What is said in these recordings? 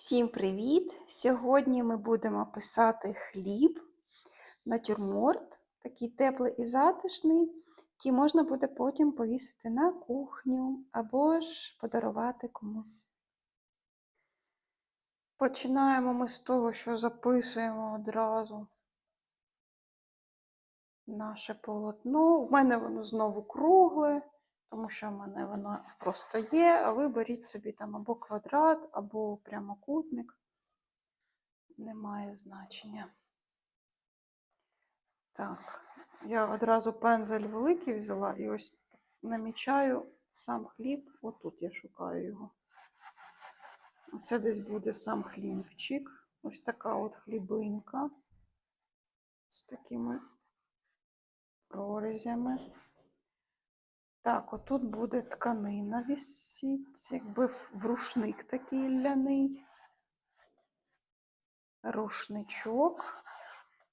Всім привіт! Сьогодні ми будемо писати хліб, натюрморт, такий теплий і затишний, який можна буде потім повісити на кухню або ж подарувати комусь. Починаємо ми з того, що записуємо одразу наше полотно. У мене воно знову кругле, тому що в мене воно просто є, а ви беріть собі там або квадрат, або прямокутник. Немає значення. Так, я одразу пензель великий взяла і ось намічаю сам хліб. Отут я шукаю його. Оце десь буде сам хлібчик. Ось така от хлібинка з такими прорізями. Так, отут буде тканина висіть, якби в рушник такий ляний. Рушничок.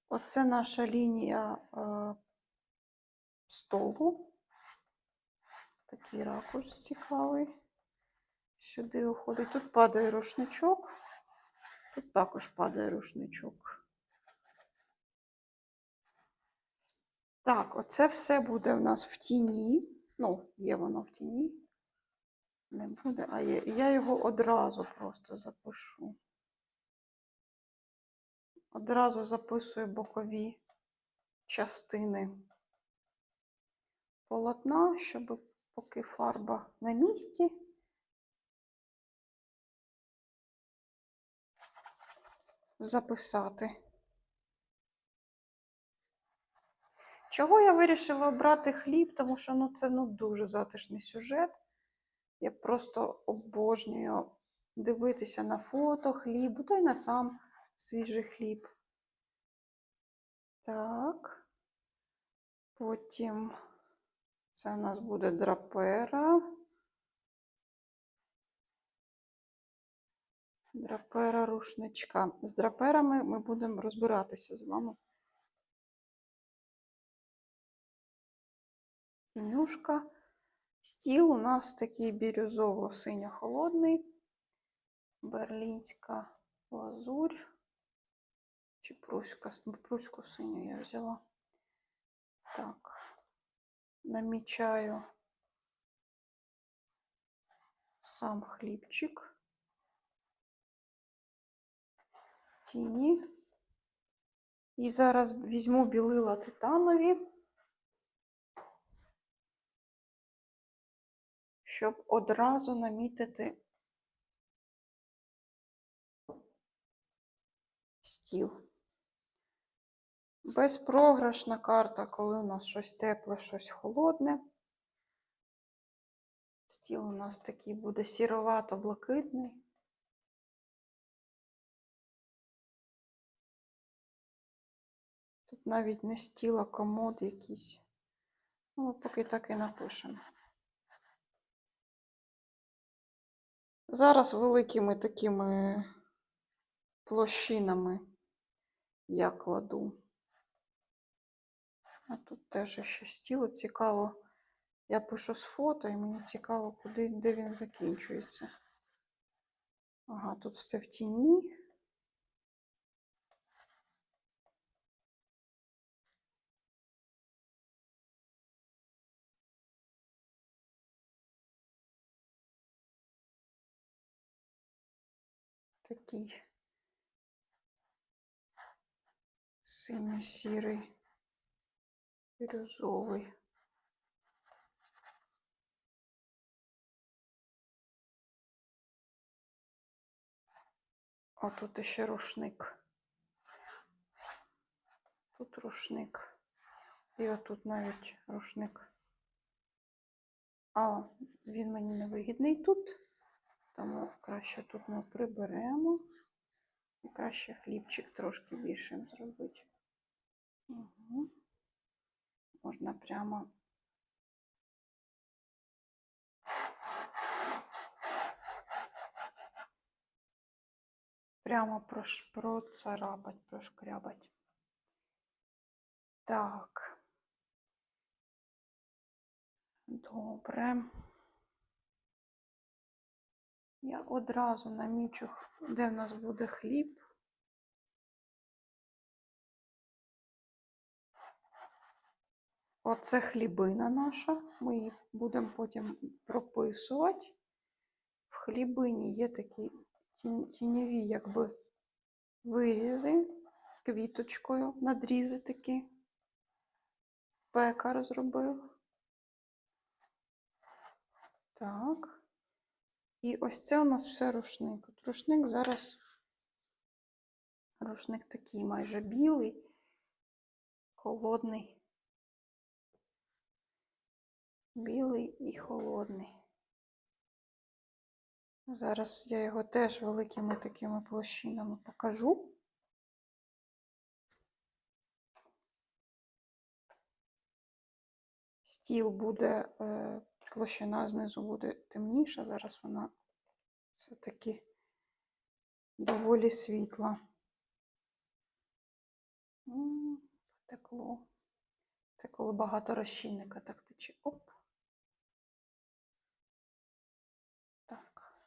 Оце наша лінія е, столу. Такий ракурс цікавий. Сюди уходить. Тут падає рушничок. Тут також падає рушничок. Так, оце все буде в нас в тіні. Ну, є воно в тіні. Не буде, а є. Я його одразу просто запишу. Одразу записую бокові частини полотна, щоб поки фарба на місці. Записати. Чого я вирішила обрати хліб? Тому що ну, це ну, дуже затишний сюжет. Я просто обожнюю дивитися на фото хлібу, та й на сам свіжий хліб. Так. Потім це у нас буде драпера. Драпера рушничка. З драперами ми будемо розбиратися з вами. Тінюшка. Стіл у нас такий бірюзово-синьо-холодний, берлінська лазурь. Чи пруська, пруську синю я взяла. Так, намічаю сам хлібчик. Тіні. І зараз візьму білила титанові. Щоб одразу намітити стіл. Безпрограшна карта, коли у нас щось тепле, щось холодне. Стіл у нас такий буде сіровато-блакитний. Тут навіть не стіл, а комод якийсь. Ну, поки так і напишемо. Зараз великими такими площинами я кладу. А тут теж ще стіло цікаво. Я пишу з фото, і мені цікаво, куди, де він закінчується. Ага, тут все в тіні. Такий синьо-сірий, бірюзовий. О, тут ще рушник. Тут рушник. І отут навіть рушник. А, він мені не вигідний тут. Тому краще тут ми приберемо. І краще хлібчик трошки більшим зробити. Угу. Можна прямо. Прямо процарапать, прошкрябать. Так. Добре. Я одразу намічу, де в нас буде хліб. Оце хлібина наша. Ми її будемо потім прописувати. В хлібині є такі тінь- тіньові, якби вирізи квіточкою, надрізи такі. Пекар зробив. Так. І ось це у нас все рушник. От рушник зараз. Рушник такий майже білий, холодний. Білий і холодний. Зараз я його теж великими такими площинами покажу. Стіл буде, е, площина знизу буде темніша, зараз вона все-таки доволі світла. Потекло. Це коли багато розчинника так тече. Оп. Так.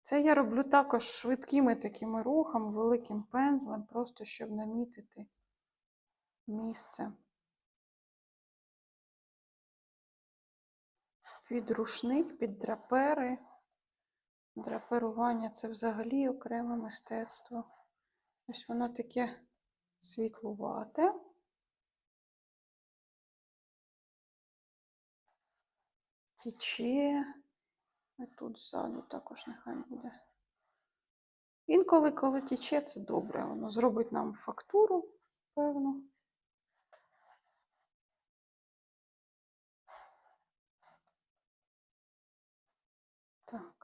Це я роблю також швидкими такими рухами, великим пензлем, просто щоб намітити місце. Під рушник, під драпери. Драперування це взагалі окреме мистецтво. Ось воно таке світлувате. Тіче. І тут ззаду також нехай буде. Інколи, коли тіче, це добре. Воно зробить нам фактуру, певно. Так.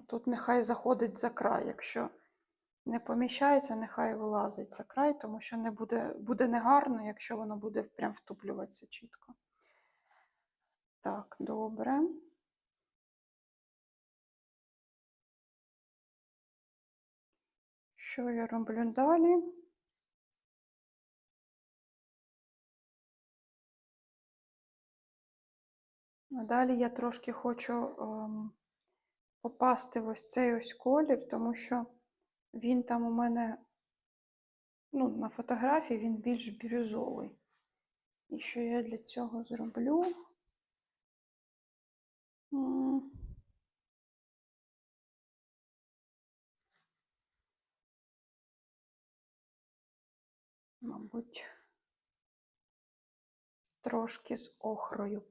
Тут нехай заходить за край. Якщо не поміщається, нехай вилазить за край, тому що не буде, буде негарно, якщо воно буде прям втуплюватися чітко. Так, добре. Що я роблю далі? Далі я трошки хочу ем, попасти в ось цей ось колір, тому що він там у мене, ну, на фотографії він більш бірюзовий. І що я для цього зроблю? Мабуть, трошки з охрою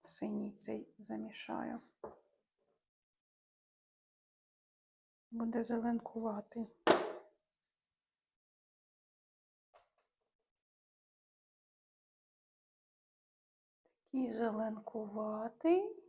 синій цей замішаю. Буде зеленкувати. Такий зеленкуватий.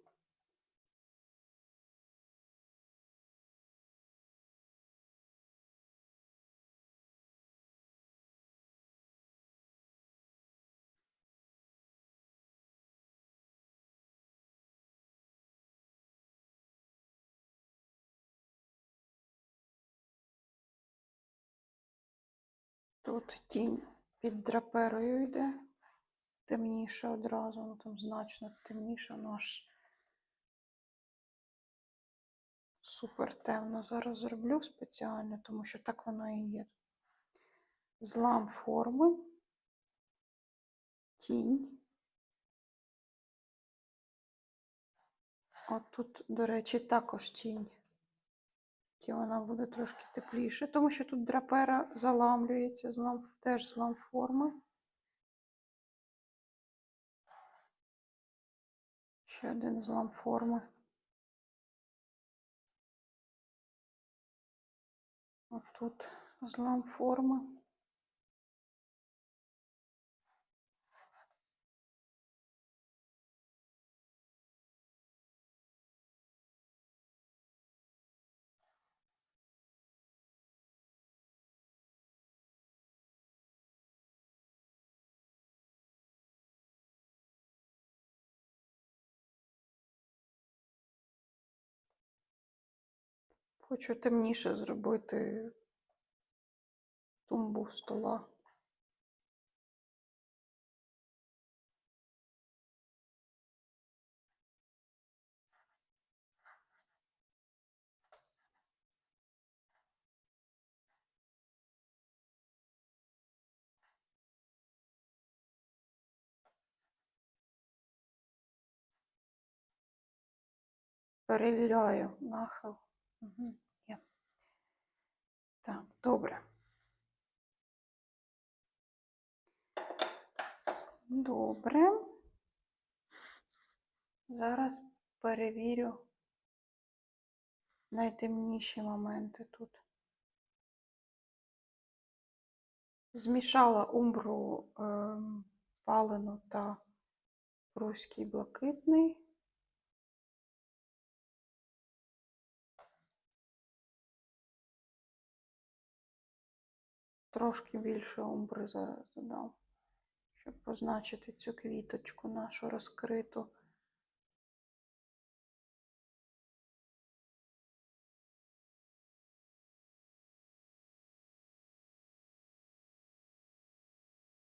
Тут тінь під драперою йде. Темніше одразу, ну там значно темніше, ну аж супер темно зараз зроблю спеціально, тому що так воно і є. Злам форми, тінь. От тут, до речі, також тінь. Ті вона буде трошки тепліше, тому що тут драпера заламлюється, злам, теж злам форми. Ще один злам форми. Отут злам форми. Хочу темніше зробити тумбу стола. Перевіряю нахил. Угу, є. Так, добре. Добре. Зараз перевірю найтемніші моменти тут. Змішала умбру ем, палену та руський блакитний. Трошки більше умбри зараз додам, щоб позначити цю квіточку нашу розкриту.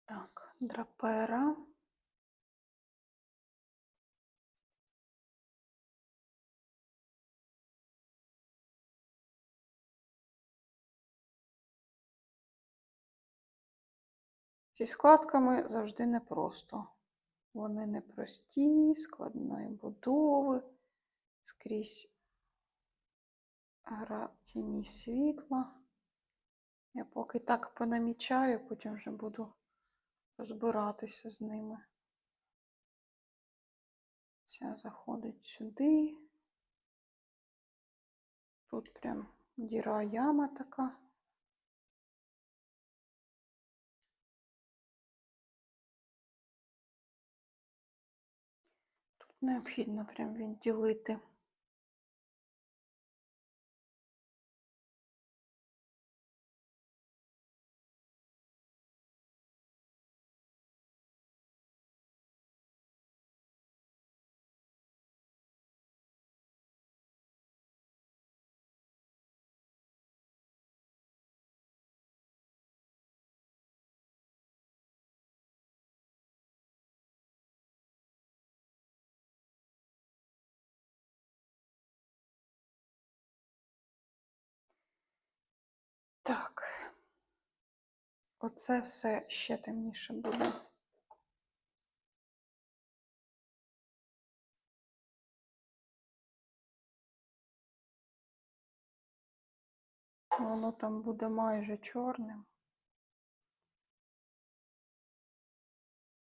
Так, драпера. Зі складками завжди непросто. Вони непрості, складної будови, скрізь гра тіні світла. Я поки так понамічаю, потім вже буду розбиратися з ними. Ця заходить сюди. Тут прям діра яма така. Необхідно прям відділити. Так. Оце все ще темніше буде. Воно там буде майже чорним.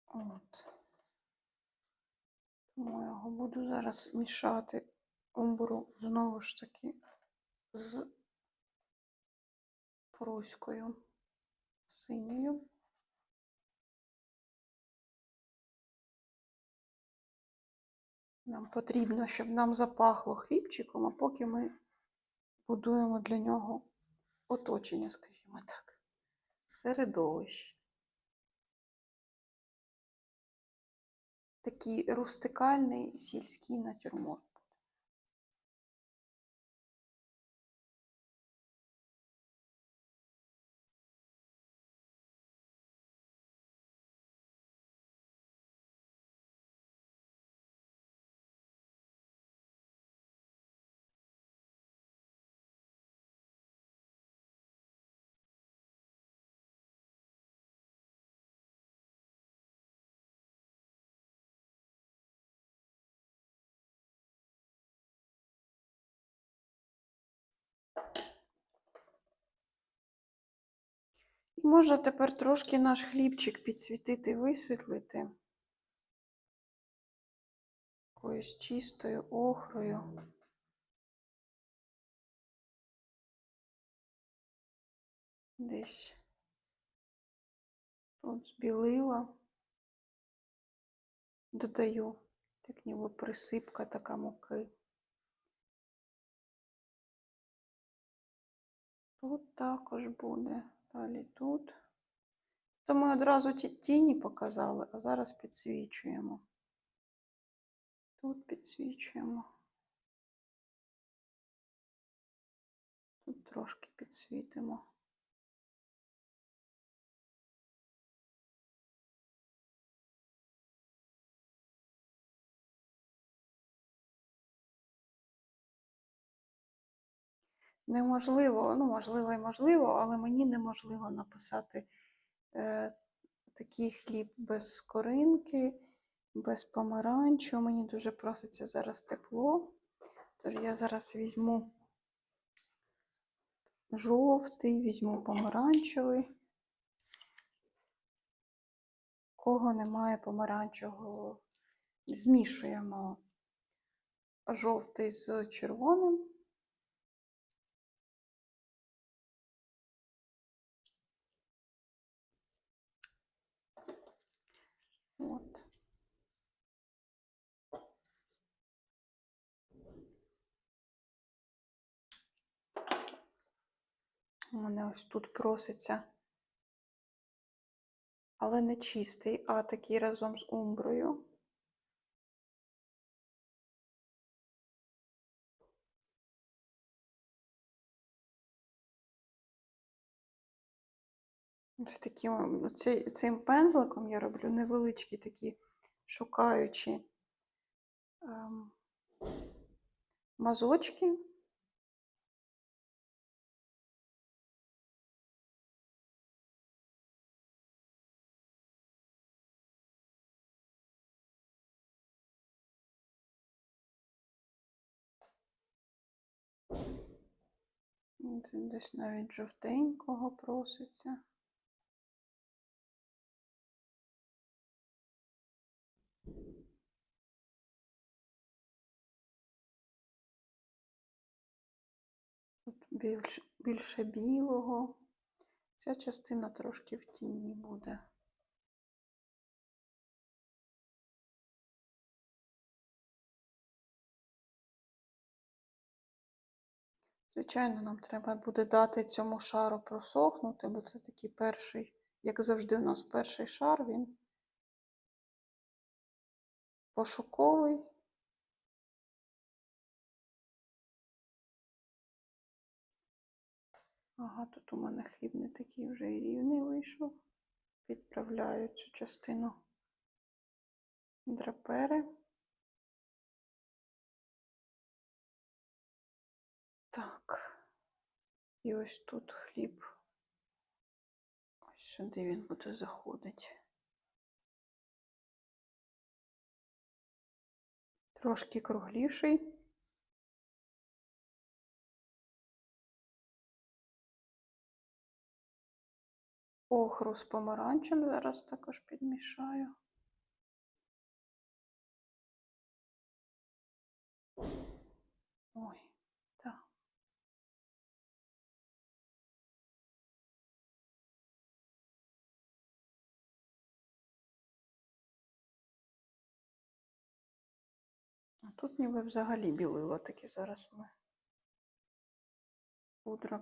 От. Тому я його буду зараз мішати умбру знову ж таки з пруською синьою. Нам потрібно, щоб нам запахло хлібчиком, а поки ми будуємо для нього оточення, скажімо так, середовище. Такий рустикальний сільський натюрморт. Можна тепер трошки наш хлібчик підсвітити і висвітлити якоюсь чистою охрою. Десь тут збілила, додаю, так ніби присипка така муки. Тут також буде. Далі тут. То ми одразу ті тіні показали, а зараз підсвічуємо. Тут підсвічуємо. Тут трошки підсвітимо. Неможливо, ну, можливо, і можливо, але мені неможливо написати е, такий хліб без скоринки, без помаранчу. Мені дуже проситься зараз тепло. Тож я зараз візьму жовтий, візьму помаранчевий. Кого немає помаранчевого, змішуємо жовтий з червоним. От. У мене ось тут проситься, але не чистий, а такий разом з умброю. Ось таким, цим пензликом я роблю невеличкі такі шукаючі ем, мазочки. Десь навіть жовтенького проситься. Більш, більше білого. Ця частина трошки в тіні буде. Звичайно, нам треба буде дати цьому шару просохнути, бо це такий перший, як завжди, у нас перший шар, він пошуковий. Ага, тут у мене хліб не такий вже і рівний вийшов. Підправляю цю частину драпери. Так. І ось тут хліб. Ось сюди він буде заходити. Трошки кругліший. Охру з помаранчем зараз також підмішаю. Ой, так. А тут ніби взагалі білило таке зараз ми. Пудра,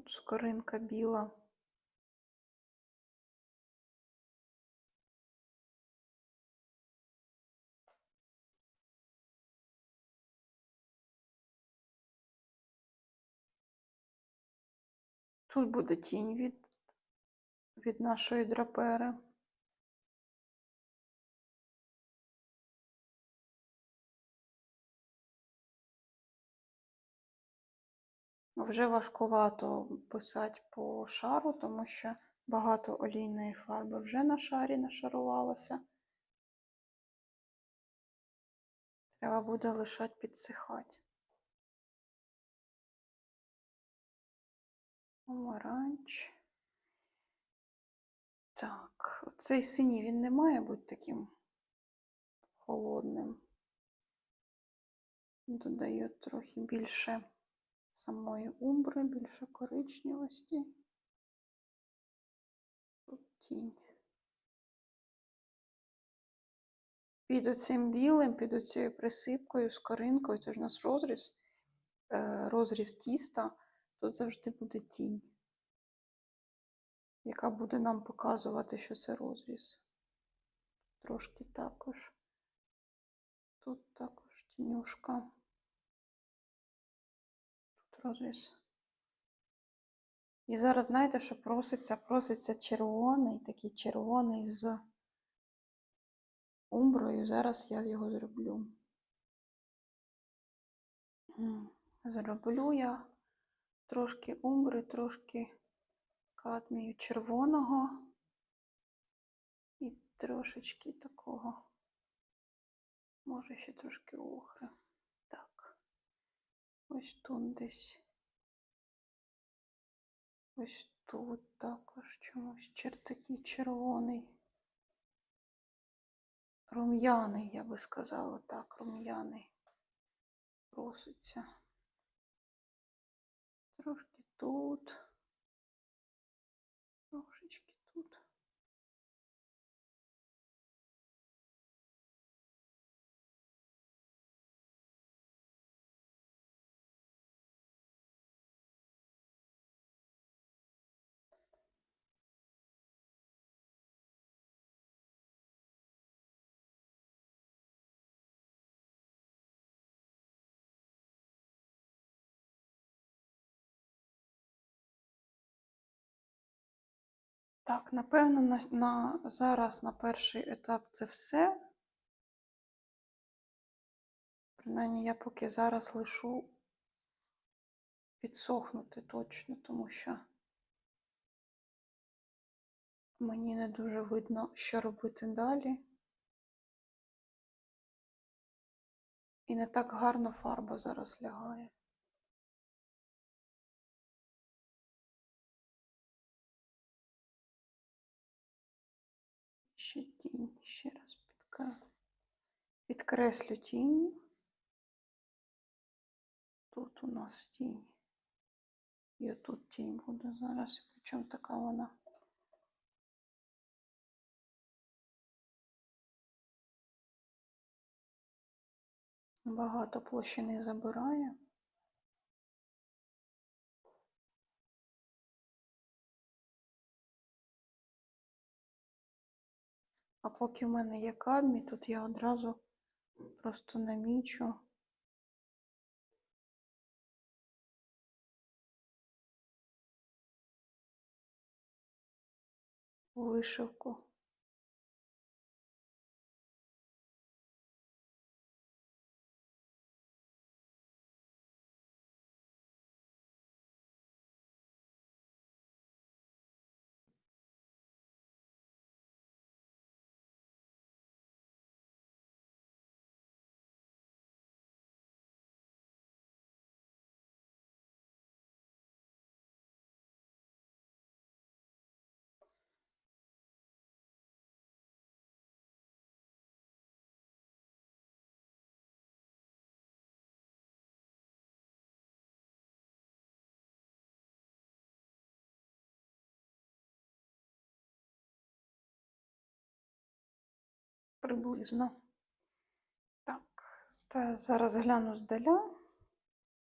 Тут шкаринка біла. Тут буде тінь від, від нашої драпери. Вже важкувато писати по шару, тому що багато олійної фарби вже на шарі нашарувалося. Треба буде лишати підсихати. Помаранч. Так, цей синій він не має бути таким холодним. Додає трохи більше самої умбри, більше коричневості. Тут тінь. Під оцим білим, під оцією присипкою, скоринкою, це ж у нас розріз, е, розріз тіста, тут завжди буде тінь, яка буде нам показувати, що це розріз. Трошки також. Тут також тінюшка. Розріз. І зараз, знаєте, що проситься? Проситься червоний, такий червоний з умброю. Зараз я його зроблю. Зроблю я трошки умбри, трошки кадмію червоного і трошечки такого, може ще трошки охри. Ось тут десь. Ось тут також чомусь чер такий червоний. Рум'яний, я би сказала, так, рум'яний проситься. Трошки тут. Так, напевно, на, на зараз на перший етап це все. Принаймні, я поки зараз лишу підсохнути точно, тому що мені не дуже видно, що робити далі. І не так гарно фарба зараз лягає. Тінь, ще раз підкреслю. Тінь. Тут у нас тінь. І отут тінь буде зараз. Причому така вона. Багато площини забирає. А поки в мене є кадмій, тут я одразу просто намічу. Вишивку. Приблизно. Так, зараз гляну здаля.